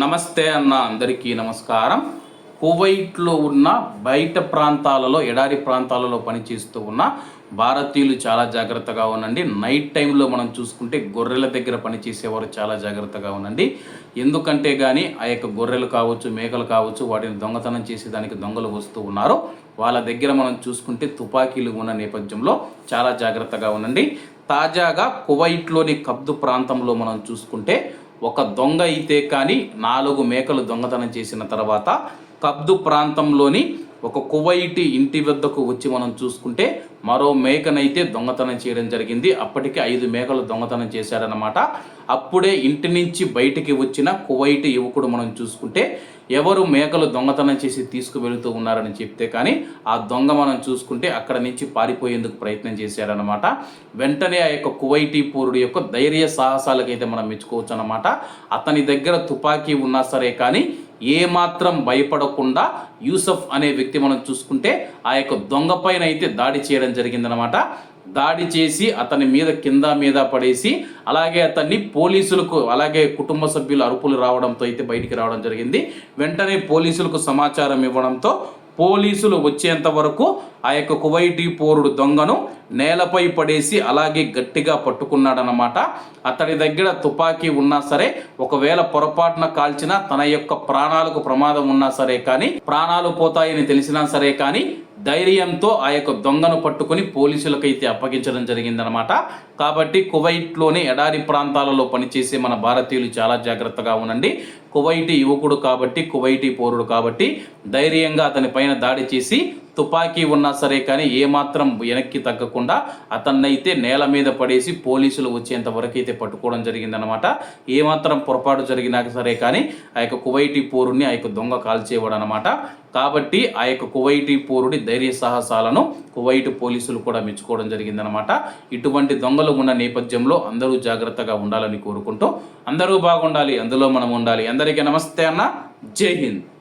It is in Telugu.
నమస్తే అన్న అందరికీ నమస్కారం. కువైట్లో ఉన్న బయట ప్రాంతాలలో ఎడారి ప్రాంతాలలో పనిచేస్తూ ఉన్న భారతీయులు చాలా జాగ్రత్తగా ఉండండి. నైట్ టైంలో మనం చూసుకుంటే గొర్రెల దగ్గర పనిచేసేవారు చాలా జాగ్రత్తగా ఉండండి. ఎందుకంటే కానీ ఆ యొక్క గొర్రెలు కావచ్చు మేకలు కావచ్చు వాటిని దొంగతనం చేసేదానికి దొంగలు వస్తూ ఉన్నారు. వాళ్ళ దగ్గర మనం చూసుకుంటే తుపాకీలు ఉన్న నేపథ్యంలో చాలా జాగ్రత్తగా ఉండండి. తాజాగా కువైట్లోని కబ్దు ప్రాంతంలో మనం చూసుకుంటే ఒక దొంగ అయితే కానీ నాలుగు మేకలు దొంగతనం చేసిన తర్వాత కబ్దు ప్రాంతంలోని ఒక కువైటి ఇంటి వద్దకు వచ్చి మనం చూసుకుంటే మరో మేకనైతే దొంగతనం చేయడం జరిగింది. అప్పటికే ఐదు మేకలు దొంగతనం చేశారన్నమాట. అప్పుడే ఇంటి నుంచి బయటికి వచ్చిన కువైటి యువకుడు మనం చూసుకుంటే ఎవరు మేకలు దొంగతనం చేసి తీసుకువెళుతూ ఉన్నారని చెప్తే కానీ ఆ దొంగ మనం చూసుకుంటే అక్కడ నుంచి పారిపోయేందుకు ప్రయత్నం చేశారనమాట వెంటనే ఆ యొక్క కువైటీ పూరుడు యొక్క ధైర్య సాహసాలకైతే మనం మెచ్చుకోవచ్చు అనమాట అతని దగ్గర తుపాకీ ఉన్నా సరే కానీ ఏమాత్రం భయపడకుండా యూసఫ్ అనే వ్యక్తి మనం చూసుకుంటే ఆ యొక్క దొంగ పైన అయితే దాడి చేయడం జరిగిందనమాట దాడి చేసి అతని మీద కింద మీద పడేసి అలాగే అతన్ని పోలీసులకు అలాగే కుటుంబ సభ్యులు అరుపులు రావడంతో అయితే బయటికి రావడం జరిగింది. వెంటనే పోలీసులకు సమాచారం ఇవ్వడంతో పోలీసులు వచ్చేంత వరకు ఆ యొక్క కువైటీ పోరుడు దొంగను నేలపై పడేసి అలాగే గట్టిగా పట్టుకున్నాడనమాట అతడి దగ్గర తుపాకీ ఉన్నా సరే ఒకవేళ పొరపాటున కాల్చినా తన యొక్క ప్రాణాలకు ప్రమాదం ఉన్నా సరే కానీ ప్రాణాలు పోతాయని తెలిసినా సరే కానీ ధైర్యంతో ఆ యొక్క దొంగను పట్టుకొని పోలీసులకైతే అప్పగించడం జరిగిందనమాట కాబట్టి కువైట్లోని ఎడారి ప్రాంతాలలో పనిచేసే మన భారతీయులు చాలా జాగ్రత్తగా ఉండండి. కువైటీ యువకుడు కాబట్టి కువైటీ పౌరుడు కాబట్టి ధైర్యంగా అతని పైన దాడి చేసి తుపాకీ ఉన్నా సరే కానీ ఏమాత్రం వెనక్కి తగ్గకుండా అతన్నైతే నేల మీద పడేసి పోలీసులు వచ్చేంత వరకు అయితే పట్టుకోవడం జరిగిందనమాట ఏమాత్రం పొరపాటు జరిగినా సరే కానీ ఆ యొక్క కువైటీ పోరుని ఆ యొక్క దొంగ కాల్చేవాడు అనమాట కాబట్టి ఆ యొక్క కువైటీ పోరుడి ధైర్య సాహసాలను కువైట్ పోలీసులు కూడా మెచ్చుకోవడం జరిగిందనమాట ఇటువంటి దొంగలు ఉన్న నేపథ్యంలో అందరూ జాగ్రత్తగా ఉండాలని కోరుకుంటూ అందరూ బాగుండాలి అందులో మనం ఉండాలి. అందరికీ నమస్తే అన్న. జై హింద్.